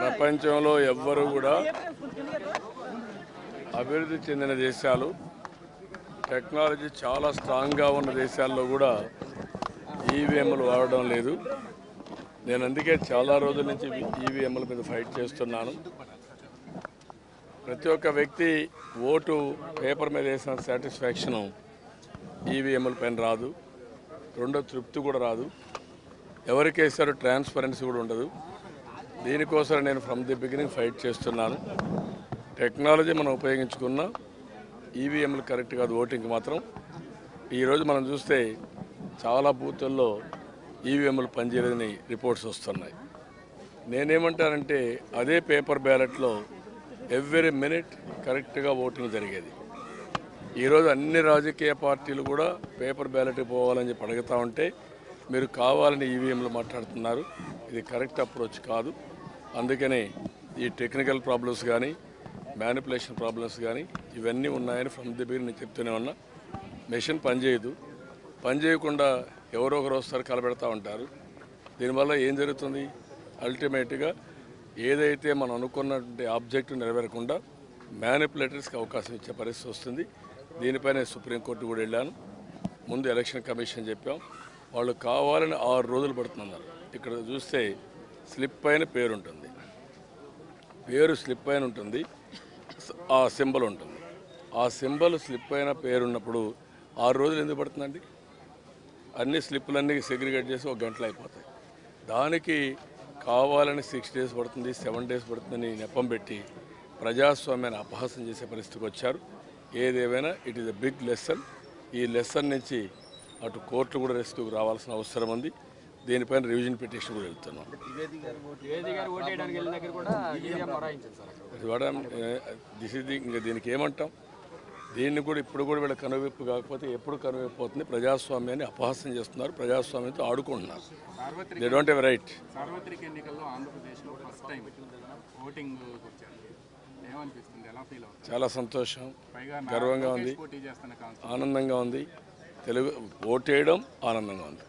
ప్రపంచంలో ఎవ్వరు కూడా అభివృద్ధి చెందిన దేశాలు టెక్నాలజీ చాలా స్ట్రాంగ్గా ఉన్న దేశాల్లో కూడా ఈవీఎంలు వాడడం లేదు. నేను అందుకే చాలా రోజుల నుంచి ఈవీఎంల మీద ఫైట్ చేస్తున్నాను. ప్రతి ఒక్క వ్యక్తి ఓటు పేపర్ మీద వేసిన సాటిస్ఫాక్షను ఈవీఎంల పైన రాదు. రెండో తృప్తి కూడా రాదు. ఎవరికి వేసారో ట్రాన్స్పరెన్సీ కూడా ఉండదు. దీనికోసం నేను ఫ్రమ్ ది బిగినింగ్ ఫైట్ చేస్తున్నాను. టెక్నాలజీ మనం ఉపయోగించుకున్న ఈవీఎంలు కరెక్ట్ కాదు ఓటింగ్కి మాత్రం. ఈరోజు మనం చూస్తే చాలా బూతుల్లో ఈవీఎంలు పనిచేయలేదని రిపోర్ట్స్ వస్తున్నాయి. నేనేమంటానంటే అదే పేపర్ బ్యాలెట్లో ఎవ్రీ మినిట్ కరెక్ట్గా ఓటింగ్ జరిగేది. ఈరోజు అన్ని రాజకీయ పార్టీలు కూడా పేపర్ బ్యాలెట్కి పోవాలని చెప్పి అడుగుతూ ఉంటే మీరు కావాలని ఈవీఎంలు మాట్లాడుతున్నారు. ఇది కరెక్ట్ అప్రోచ్ కాదు. అందుకనే ఈ టెక్నికల్ ప్రాబ్లమ్స్ కానీ మ్యానిపులేషన్ ప్రాబ్లమ్స్ కానీ ఇవన్నీ ఉన్నాయని ఫ్రమ్ ది బిగిన్ నేను చెప్తూనే ఉన్నా. మెషిన్ పనిచేయదు పనిచేయకుండా ఎవరో ఒకరు వస్తారు కలబెడతా ఉంటారు. దీనివల్ల ఏం జరుగుతుంది? అల్టిమేట్గా ఏదైతే మనం అనుకున్నటువంటి ఆబ్జెక్ట్ నెరవేరకుండా మ్యానిపులేటర్స్కి అవకాశం ఇచ్చే పరిస్థితి వస్తుంది. దీనిపైన సుప్రీంకోర్టు కూడా వెళ్ళాను. ముందు ఎలక్షన్ కమిషన్ చెప్పాం. వాళ్ళు కావాలని ఆరు రోజులు పడుతున్నారు ఇక్కడ చూస్తే స్లిప్ పైన పేరు ఉంటుంది. పేరు స్లిప్ పైన ఉంటుంది. ఆ సింబల్ ఉంటుంది. ఆ సింబల్ స్లిప్ అయిన పేరున్నప్పుడు ఆరు రోజులు ఎందుకు పడుతుందండి? అన్ని స్లిప్పులన్నీ సెగ్రిగేట్ చేసి ఒక గంటలో అయిపోతాయి. దానికి కావాలని సిక్స్ డేస్ పడుతుంది సెవెన్ డేస్ పడుతుందని నెపం పెట్టి ప్రజాస్వామ్యాన్ని అపహాసం చేసే పరిస్థితికి వచ్చారు. ఏదేమైనా it is a big lesson ఈ లెసన్ నుంచి అటు కోర్టు కూడా రెస్క్యూకి రావాల్సిన అవసరం ఉంది. దీనిపైన రివిజన్ పిటిషన్ కూడా వెళ్తున్నాం. దిస్ ఇది ఇంకా దీనికి ఏమంటాం? దీన్ని కూడా ఇప్పుడు కూడా వీళ్ళ కనువిప్పు కాకపోతే ఎప్పుడు కనువిప్పు అవుతుంది? ప్రజాస్వామ్యాన్ని అపహాసం చేస్తున్నారు. ప్రజాస్వామ్యంతో ఆడుకుంటున్నారు. దే డోంట్ హ్యావ్ రైట్ సార్వత్రిక ఎన్నికల్లో ఆంధ్రప్రదేశ్లో ఫస్ట్ టైం ఓటింగ్ చాలా సంతోషం. గర్వంగా ఉంది. ఆనందంగా ఉంది. తెలుగు ఓటేయడం ఆనందంగా ఉంది.